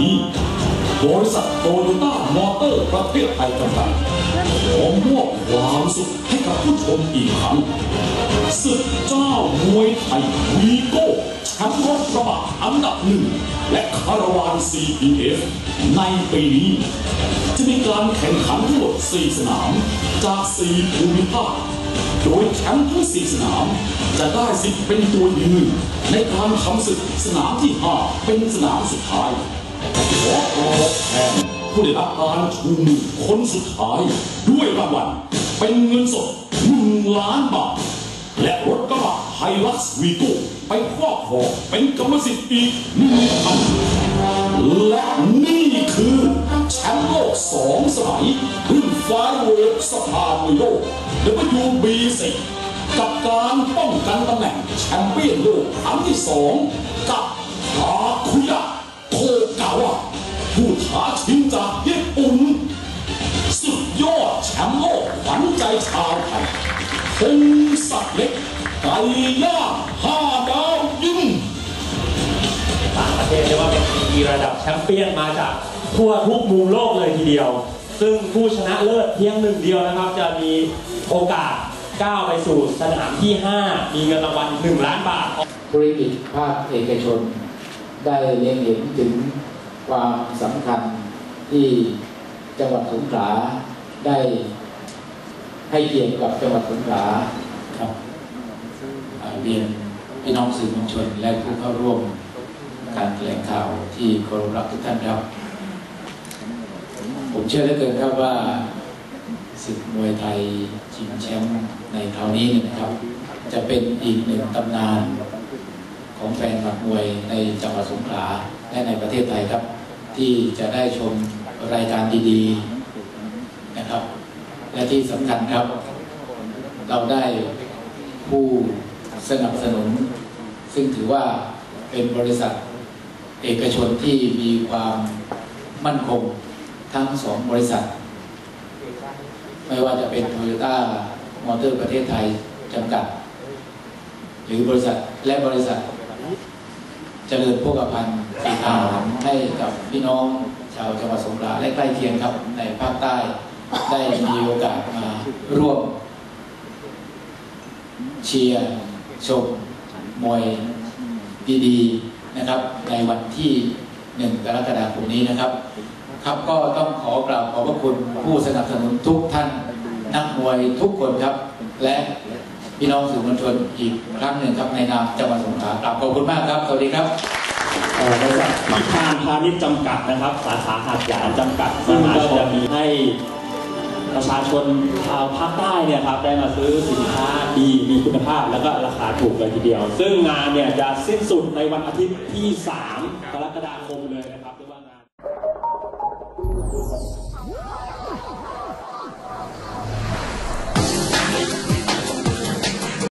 นี้ บริษัทโตโยต้ามอเตอร์ประเทศไทยจำกัดขอมอบความสุขให้กับผู้ชมอีกครั้งศึกเจ้ามวยไทยวีโก้แชมป์รถกระบะอันดับหนึ่ง และคาราวาน CPF ในปีนี้ จะมีการแข่งขันทั้งหมด 4 สนาม จาก 4 ภูมิภาคโดยแชมป์ทั้ง4สนาม จะได้สิทธิ์เป็นตัวยืนในการทำศึกสนามที่ 5 เป็นสนามสุดท้าย ขอตอบแทนผู้ได้รับการชูมือคนสุดท้าย ด้วยรางวัลเป็นเงินสดหนึ่งล้านบาท และรถกระบะไฮลักซ์วีโก้ไปครอบครองเป็นกรรมสิทธิ์อีกหนึ่งคันและนี่คือแชมป์โลกสองสมัยรุ่นไฟเวทสภามวยโลก WBC กับการป้องกันตำแหน่งแชมเปี้ยนโลกครั้งที่สองกับอาคุยะโคกาวะ ผู้ท้าชิงจากญี่ปุ่น สุดยอดแชมป์โลกขวัญใจชาวไทยพงศักดิ์เล็กไก่ย่างห้าดาวยิ่งต่างประเทศเรียกว่าเป็นมีระดับแชมเปี้ยนมาจากทั่วทุกมุมโลกเลยทีเดียว ซึ่งผู้ชนะเลิศเพียงหนึ่งเดียวนะครับ จะมีโอกาสก้าวไปสู่สนามที่ 5 มีเงินรางวัล1ล้านบาทธุรกิจภาคเอกชน ได้เล็งเห็นถึง ความสำคัญที่จังหวัดสงขลาได้ให้เกียรติกับจังหวัดสงขลาครับเรียนพี่น้องสื่อมวลชนและผู้เข้าร่วมการแถลงข่าวที่เคารพรักทุกท่านครับ ผมเชื่อเหลือเกินครับว่าศึกมวยไทยชิงแชมป์ในคราวนี้เนี่ยนะครับ จะเป็นอีกหนึ่งตำนานของแฟนหมัดมวยในจังหวัดสงขลา และในประเทศไทยครับ ที่จะได้ชมรายการดีๆนะครับ และที่สำคัญครับ เราได้ผู้สนับสนุน ซึ่งถือว่าเป็นบริษัทเอกชนที่มีความมั่นคงทั้งสองบริษัท ไม่ว่าจะเป็นโตโยต้ามอเตอร์ประเทศไทยจำกัด หรือบริษัทและบริษัท เจริญโภคภัณฑ์ ขาวให้กับพี่น้องชาวจังหวัดสงขลาและใกล้เคียงครับในภาคใต้ได้มีโอกาสมาร่วม เชียร์ชมมวยดีๆนะครับในวันที่หนึ่งกรกฎาคมนี้นะครับ ครับก็ต้องขอกราบขอบพระคุณผู้สนับสนุนทุกท่านนักมวยทุกคนครับ และพี่น้องสื่อมวลชนอีกครั้งหนึ่งครับในนามจังหวัดสงขลากราบขอบคุณมากครับ สวัสดีครับ บริษัทพิธานพาณิชย์จำกัดนะครับ สาขาหาดใหญ่จำกัดซึ่งก็จะมีให้ประชาชนชาวภาคใต้เนี่ยครับได้มาซื้อสินค้าดีมีคุณภาพ แล้วก็ราคาถูกเลยทีเดียว ซึ่งงานเนี่ยจะสิ้นสุดในวันอาทิตย์ที่ 3 กรกฎาคมเลยนะครับเรียกว่างาน